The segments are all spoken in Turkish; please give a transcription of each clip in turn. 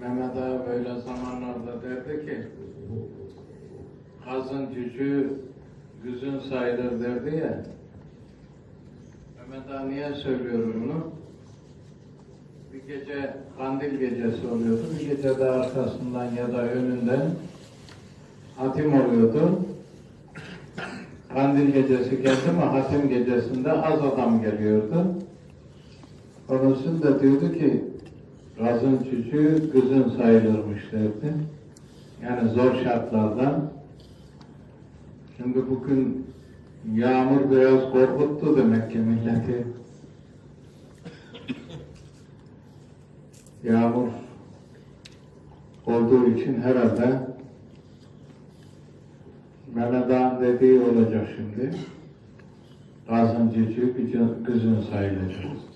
Mehmet Ağa böyle zamanlarda derdi ki kazın cücüğü güzün sayılır derdi ya. Mehmet Ağa niye söylüyor bunu? Bir gece kandil gecesi oluyordu. Bir gece de arkasından ya da önünden hatim oluyordu. Kandil gecesi geldi mi hatim gecesinde az adam geliyordu. Onun da diyordu ki Gazın çocuğu kızın sayılırmış derdi. Yani zor şartlarda. Şimdi bugün yağmur biraz korkuttu demek ki milleti. Yağmur olduğu için herhalde Mehmet dediği olacak şimdi. Çocuğu kızın- kızın sayılacak.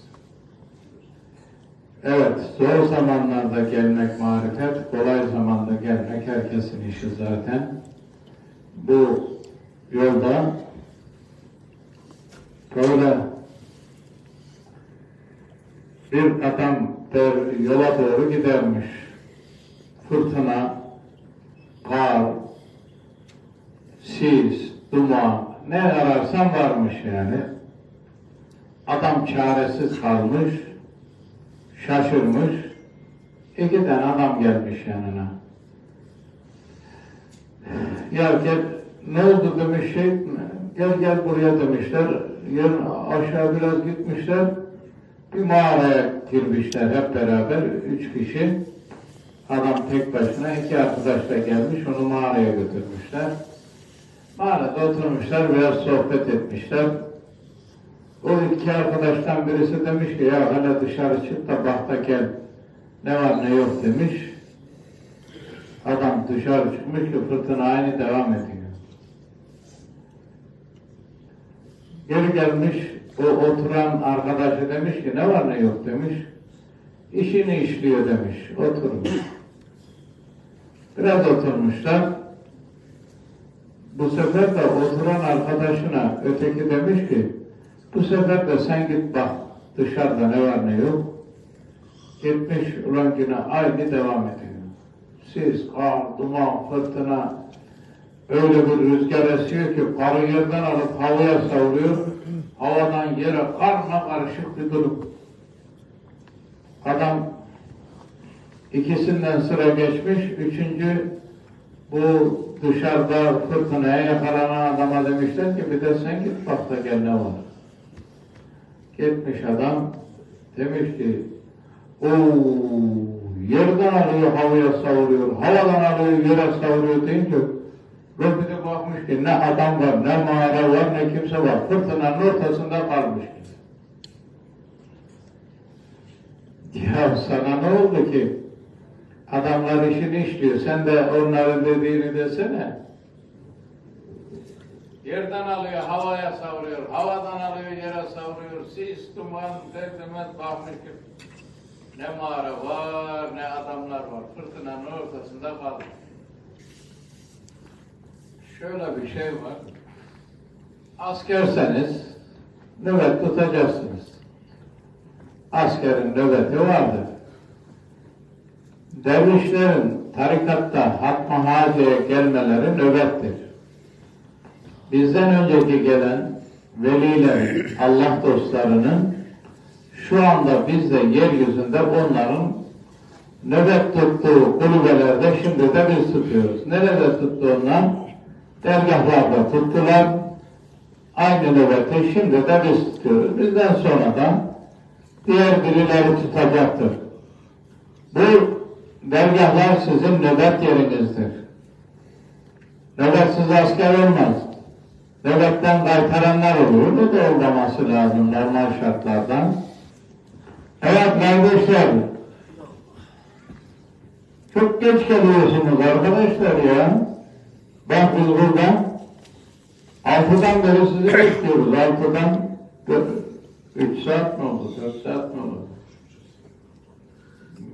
Evet, zor zamanlarda gelmek marifet, kolay zamanda gelmek herkesin işi zaten. Bu yolda böyle bir adam der, yola doğru gidermiş. Fırtına, kar, sis, duman, ne ararsan varmış yani. Adam çaresiz kalmış, şaşırmış. İki tane adam gelmiş yanına. Ya gel, ne oldu demiş şey, gel gel buraya demişler. Yarın aşağı biraz gitmişler. Bir mağaraya girmişler hep beraber, üç kişi. Adam tek başına, iki arkadaş da gelmiş, onu mağaraya götürmüşler. Mağarada oturmuşlar, biraz sohbet etmişler. O iki arkadaştan birisi demiş ki ya hele dışarı çık da bak da gel ne var ne yok demiş. Adam dışarı çıkmış ki fırtına aynı devam ediyor. Geri gelmiş o oturan arkadaşı demiş ki ne var ne yok demiş. İşini işliyor demiş. Oturmuş. Biraz oturmuşlar. Bu sefer de oturan arkadaşına öteki demiş ki bu sefer de sen git bak dışarıda ne var ne yok. Gitmiş ulan yine aynı devam ediyor. Sis, kar, duman, fırtına öyle bir rüzgar esiyor ki karı yerden alıp havaya savuruyor. Havadan yere karma karışık bir durum. Adam ikisinden sıra geçmiş. Üçüncü bu dışarıda fırtınaya yakalanan adama demişler ki bir de sen git bak da gel ne var. Gitmiş adam demiş ki o yerden alıyor havaya savuruyor, havadan alıyor yere savuruyor deyince bir de bakmış ki ne adam var, ne mağara var, ne kimse var. Fırtınanın ortasında kalmış. Ya sana ne oldu ki? Adamlar işini işliyor. Sen de onların dediğini desene. Yerden alıyor, havaya savuruyor. Havadan alıyor, yere savuruyor. Sis, duman, derdemez bakmış ki ne mağara var, ne adamlar var. Fırtınanın ortasında kalmış. Şöyle bir şey var. Askerseniz nöbet tutacaksınız. Askerin nöbeti vardır. Dervişlerin tarikatta hatma haceye gelmeleri nöbettir. Bizden önceki gelen velilerin, Allah dostlarının şu anda biz de yeryüzünde onların nöbet tuttuğu kulübelerde şimdi de biz tutuyoruz. Nerede tuttu onlar? Dergahlarda tuttular. Aynı nöbeti şimdi de biz tutuyoruz. Bizden sonra da diğer birileri tutacaktır. Bu dergahlar sizin nöbet yerinizdir. Nöbetsiz asker olmaz. Nöbetten kaytaranlar oluyor. Bu da olmaması lazım normal şartlardan. Evet kardeşler. Çok geç geliyorsunuz arkadaşlar ya. Bak biz burada altıdan beri sizi bekliyoruz. Altıdan üç saat mi oldu? Dört saat mi oldu?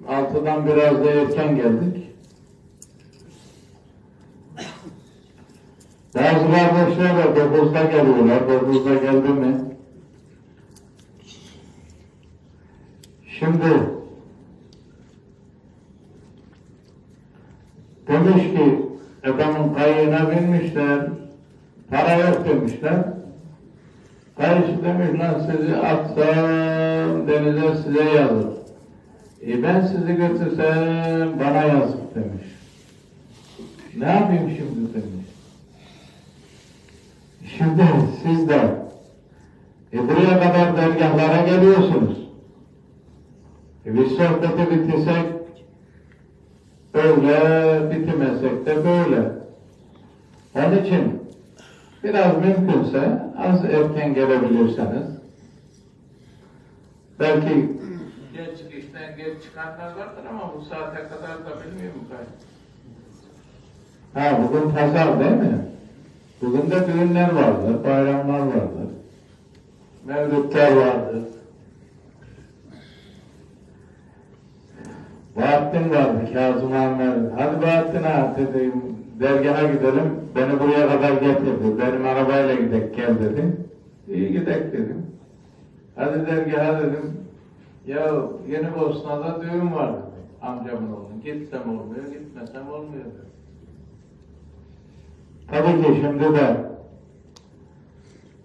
Altıdan biraz da erken geldik. Bazı kardeşler de dokuzda geliyorlar. Dokuzda geldi mi? Şimdi Demiş ki adamın kayığına binmişler. Para yok demişler. Kayışı demiş lan sizi atsam denize size yazık. E ben sizi götürsem bana yazık demiş. Ne yapayım şimdi demiş. Şimdi siz de e buraya kadar dergahlara geliyorsunuz. E biz sohbeti bitirsek öyle, bitirmesek de böyle. Onun için biraz mümkünse az erken gelebilirseniz belki geç işten geç çıkanlar vardır ama bu saate kadar da bilmiyorum ben. Ha bugün pazar değil mi? Bugün de düğünler vardır, bayramlar vardır. Mevlütler vardır. Bahattin vardı, Kazım Ahmet. Hadi Bahattin ağa dedim, dergaha gidelim. Beni buraya kadar getirdi. Benim arabayla gidek gel dedi. İyi gidek dedim. Hadi dergaha dedim. Ya Yeni Bosna'da düğün var dedi. Amcamın oğlu. Gitsem olmuyor, gitmesem olmuyor dedi. Tabii ki şimdi de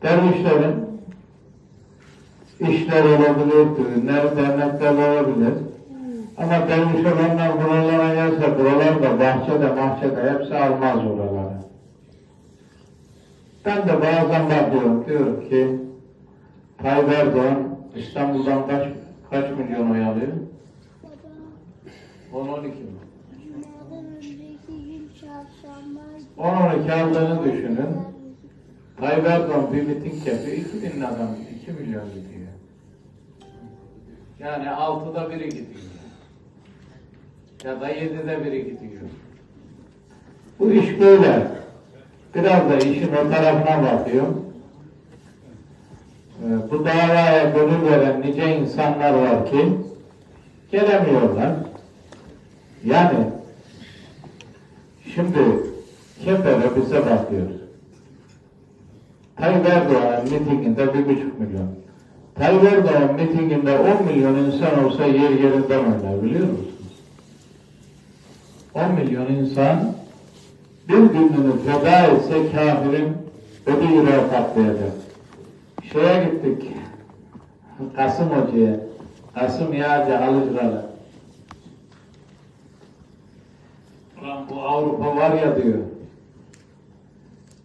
dervişlerin işler olabilir, düğünler, dernekler olabilir. Ama derviş olanlar buralara gelse, buralar da bahçede, bahçede hepsi almaz oraları. Ben de bazen bakıyorum, diyorum ki Tayyip Erdoğan İstanbul'dan kaç, kaç milyon oy alıyor? 10-12 mi? 10-12 aldığını düşünün. Tayyip Erdoğan bir miting yapıyor, 2000 adam, 2 milyon gidiyor. Yani altıda biri gidiyor. Ya da yedide biri gidiyor. Bu iş böyle. Biraz da işin o tarafına bakıyor. Ee, Bu davaya gönül veren nice insanlar var ki gelemiyorlar. Yani şimdi Kepere bize bakıyor. Tayyip Erdoğan mitinginde bir buçuk milyon. Tayyip Erdoğan mitinginde 10 milyon insan olsa yer yerinden oynar biliyor musunuz? 10 milyon insan bir gününü feda etse kafirin ödü yüreği patlayacak. Şeye gittik, Kasım Hoca'ya, Kasım Yağcı Alıcılar'a. Ulan bu Avrupa var ya diyor,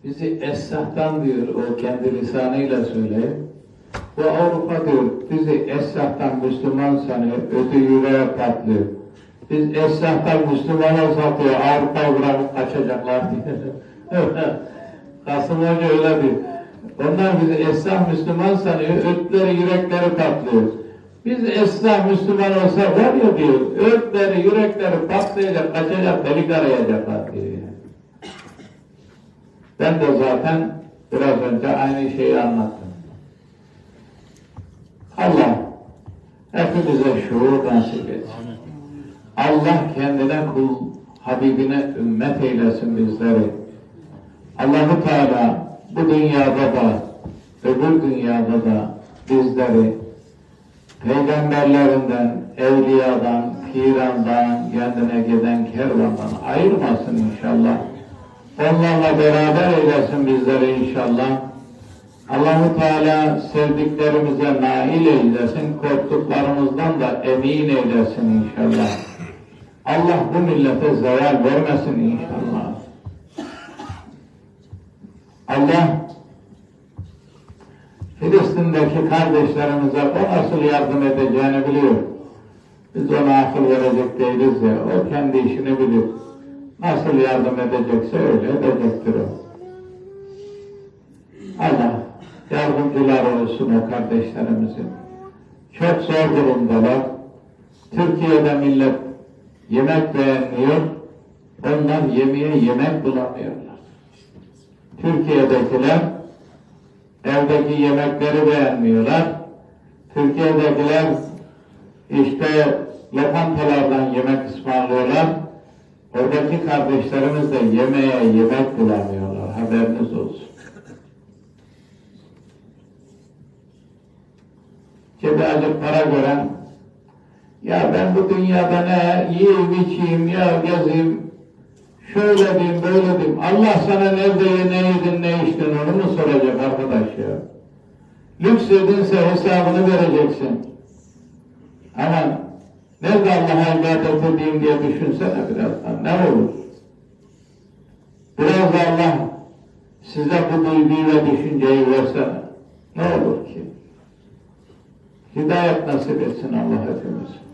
bizi esnaftan diyor, o kendi lisanıyla söyleyip, bu Avrupa diyor, bizi esnaftan Müslüman sanıyor, ödü yüreğe patlıyor. Biz esnaftan Müslüman olsak diyor, Avrupa bırakıp kaçacaklar diyor. Kasım Hoca öyle diyor. Onlar bizi esnaf Müslüman sanıyor, ötleri yürekleri patlıyor. Biz esnaf Müslüman olsak var ya diyor, ötleri yürekleri patlayacak, kaçacak, delik arayacaklar diyor. Ben de zaten biraz önce aynı şeyi anlattım. Allah hepimize şuur nasip etsin. Allah kendine kul, Habibine ümmet eylesin bizleri. Allahu Teala bu dünyada da, öbür dünyada da bizleri peygamberlerinden, evliyadan, pirandan, kendine giden kervandan ayırmasın inşallah. Onlarla beraber eylesin bizleri inşallah. Allahu Teala sevdiklerimize nail eylesin, korktuklarımızdan da emin eylesin inşallah. Allah bu millete zeval vermesin inşallah. Allah Filistin'deki kardeşlerimize o nasıl yardım edeceğini biliyor. Biz ona akıl verecek değiliz ya, o kendi işini bilir. Nasıl yardım edecekse öyle edecektir o. Allah yardımcılar olsun o kardeşlerimizin. Çok zor durumdalar. Türkiye'de millet yemek beğenmiyor, onlar yemeğe yemek bulamıyorlar. Türkiye'dekiler evdeki yemekleri beğenmiyorlar. Türkiye'dekiler işte lokantalardan yemek ısmarlıyorlar. Oradaki kardeşlerimiz de yemeğe yemek bulamıyorlar. Haberiniz olsun. Cebi acık para gören ya ben bu dünyada ne yiyeyim içeyim ya gezeyim Şöyle diyeyim, böyle diyeyim. Allah sana nerede ne yedin, ne içtin onu mu soracak arkadaş ya? Lüks edinse hesabını vereceksin. Ama nerede Allah'a ibadet edeyim diye düşünsene birazdan. Ne olur? Biraz Allah size bu duyguyu ve düşünceyi versene. Ne olur ki? Hidayet nasip etsin Allah hepimize.